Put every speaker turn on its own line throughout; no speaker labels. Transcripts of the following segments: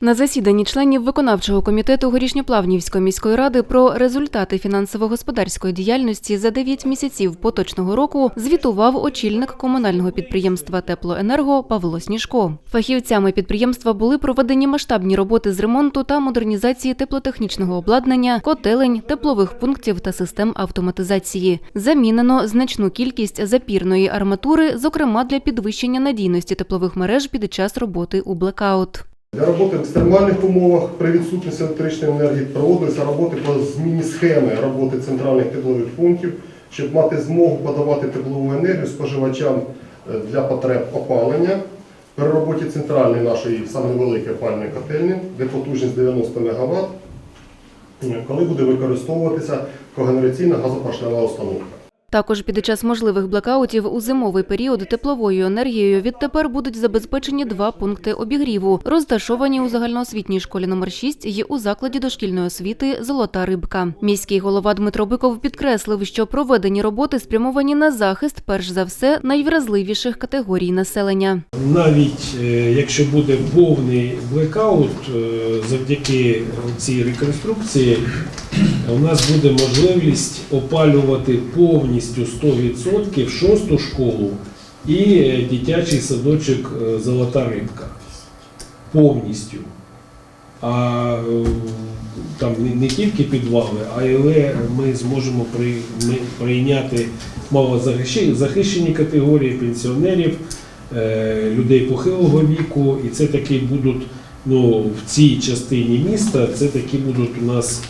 На засіданні членів виконавчого комітету Горішньоплавнівської міської ради про результати фінансово-господарської діяльності за 9 місяців поточного року звітував очільник комунального підприємства Теплоенерго Павло Сніжко. Фахівцями підприємства були проведені масштабні роботи з ремонту та модернізації теплотехнічного обладнання, котелень, теплових пунктів та систем автоматизації. Замінено значну кількість запірної арматури, зокрема для підвищення надійності теплових мереж під час роботи у блекаут.
Для роботи в екстремальних умовах при відсутності електричної енергії проводилися роботи по зміні схеми роботи центральних теплових пунктів, щоб мати змогу подавати теплову енергію споживачам е, для потреб опалення. При роботі центральної нашої саме великої опальної котельні, де потужність 90 МВт, коли буде використовуватися когенераційна газопоршнева установка.
Також під час можливих блекаутів у зимовий період тепловою енергією відтепер будуть забезпечені два пункти обігріву, розташовані у загальноосвітній школі номер 6 і у закладі дошкільної освіти Золота рибка. Міський голова Дмитро Биков підкреслив, що проведені роботи спрямовані на захист, перш за все, найвразливіших категорій населення.
Навіть е, якщо буде повний блекаут, е, завдяки цій реконструкції, у нас буде можливість опалювати повністю 100% шосту школу і е, дитячий садочок е, Золота рибка. Повністю. А е, там не, тільки підвали, але ми зможемо прийняти малозахищені захищені категорії пенсіонерів, людей похилого віку, і це таки будуть ну, в цій частині міста, це такі будуть у нас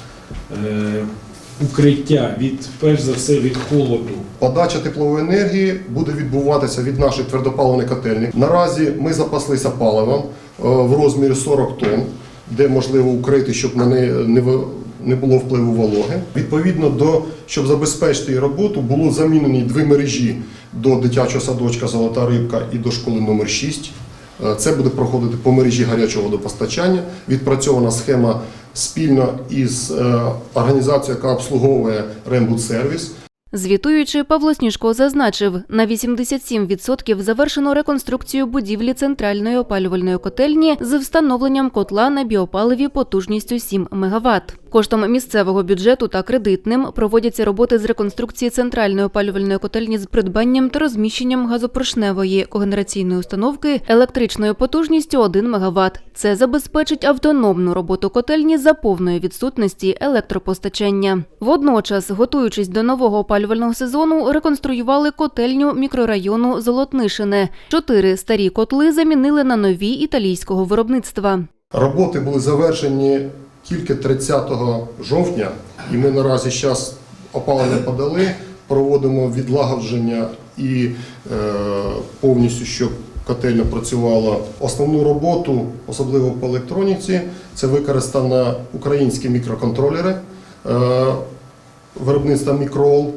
укриття від перш за все від холоду.
Подача теплової енергії буде відбуватися від нашої твердопаливної котельні. Наразі ми запаслися паливом е, в розмірі 40 тонн, де можливо укрити, щоб не не було впливу вологи. Відповідно до щоб забезпечити роботу, було замінені дві мережі до дитячого садочка Золота рибка і до школи номер 6. Е, Це буде проходити по мережі гарячого водопостачання. Відпрацьована схема спільно із е, організацією, яка обслуговує Рембудсервіс.
Звітуючи, Павло Сніжко зазначив, на 87% завершено реконструкцію будівлі центральної опалювальної котельні з встановленням котла на біопаливі потужністю 7 МВт. Коштом місцевого бюджету та кредитним проводяться роботи з реконструкції центральної опалювальної котельні з придбанням та розміщенням газопоршневої когенераційної установки електричною потужністю 1 МВт. Це забезпечить автономну роботу котельні за повної відсутності електропостачання. Водночас, готуючись до нового опалювального сезону, реконструювали котельню мікрорайону Золотнишине. Чотири старі котли замінили на нові італійського виробництва.
Роботи були завершені тільки 30 жовтня, і ми наразі зараз опалення подали, проводимо відлагодження і е, повністю, щоб котельня працювала. Основну роботу, особливо по електроніці, це використано українські мікроконтролери е, виробництва Мікрол.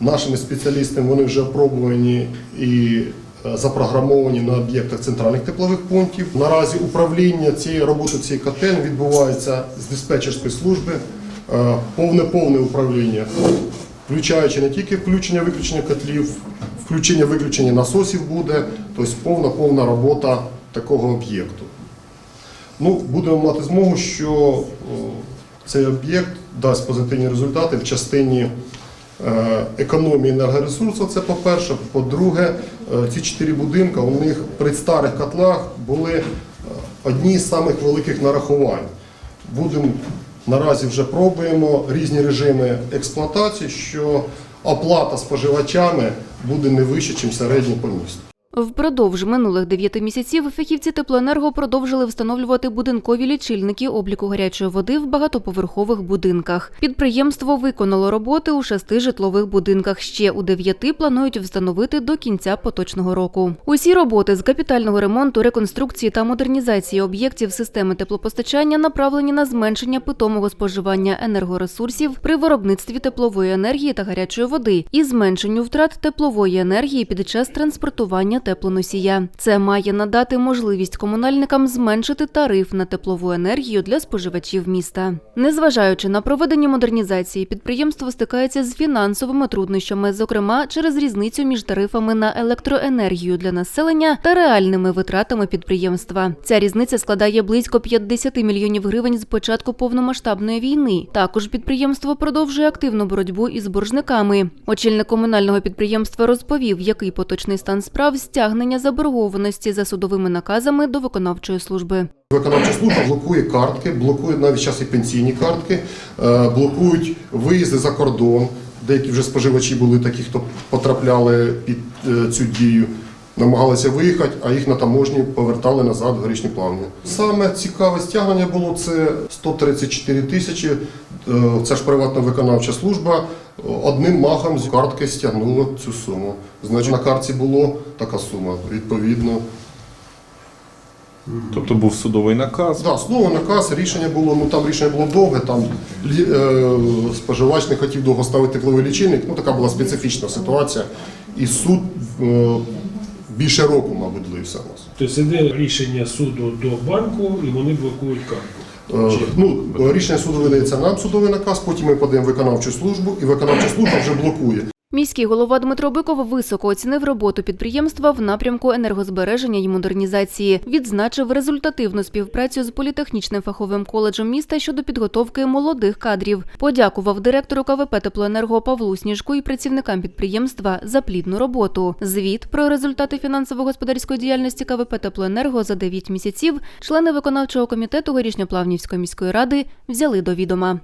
Нашими спеціалістами вони вже опробувані і запрограмовані на об'єктах центральних теплових пунктів. Наразі управління цієї роботи цієї котельні відбувається з диспетчерської служби, е, повне-повне управління, включаючи не тільки включення виключення котлів, включення виключення насосів буде, тобто повна-повна робота такого об'єкту. Ну, будемо мати змогу, що цей об'єкт дасть позитивні результати в частині е, економії енергоресурсу. Це по-перше. По-друге, е, ці чотири будинки у них при старих котлах були е, одні з самих великих нарахувань. Будемо наразі вже пробуємо різні режими експлуатації, що оплата споживачами буде не вище, ніж середньо по місту.
Впродовж минулих дев'яти місяців фахівці теплоенерго продовжили встановлювати будинкові лічильники обліку гарячої води в багатоповерхових будинках. Підприємство виконало роботи у шести житлових будинках. Ще у дев'яти планують встановити до кінця поточного року. Усі роботи з капітального ремонту, реконструкції та модернізації об'єктів системи теплопостачання направлені на зменшення питомого споживання енергоресурсів при виробництві теплової енергії та гарячої води і зменшенню втрат теплової енергії під час транспортування теплоносія. Це має надати можливість комунальникам зменшити тариф на теплову енергію для споживачів міста. Незважаючи на проведення модернізації, підприємство стикається з фінансовими труднощами, зокрема через різницю між тарифами на електроенергію для населення та реальними витратами підприємства. Ця різниця складає близько 50 мільйонів гривень з початку повномасштабної війни. Також підприємство продовжує активну боротьбу із боржниками. Очільник комунального підприємства розповів, який поточний стан справ стягнення заборгованості за судовими наказами до виконавчої служби.
Виконавча служба блокує картки, блокує навіть зараз і пенсійні картки, е, блокують виїзди за кордон. Деякі вже споживачі були такі, хто потрапляли під е, цю дію. Намагалися виїхати, а їх на таможні повертали назад в горішні плавні. Саме цікаве стягнення було це 134 тисячі. Е, Це ж приватна виконавча служба. Одним махом з картки стягнуло цю суму. Значить, на картці було така сума. Відповідно,
Тобто був судовий наказ.
Да, знову наказ, рішення було, ну там рішення було довге, там е, споживач не хотів довго ставити тепловий лічильник, ну така була специфічна ситуація. І суд е, більше року, мабуть, длився у нас.
Тобто йде рішення суду до банку і вони блокують картку.
Е, ну, рішення суду видається нам судовий наказ, потім ми подаємо виконавчу службу, і виконавча служба вже блокує.
Міський голова Дмитро Биков високо оцінив роботу підприємства в напрямку енергозбереження і модернізації. Відзначив результативну співпрацю з політехнічним фаховим коледжем міста щодо підготовки молодих кадрів. Подякував директору КВП Теплоенерго Павлу Сніжку і працівникам підприємства за плідну роботу. Звіт про результати фінансово-господарської діяльності КВП Теплоенерго за 9 місяців члени виконавчого комітету Горішньоплавнівської міської ради взяли до відома.